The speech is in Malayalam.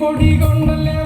പൊടി കൊണ്ടല്ലേ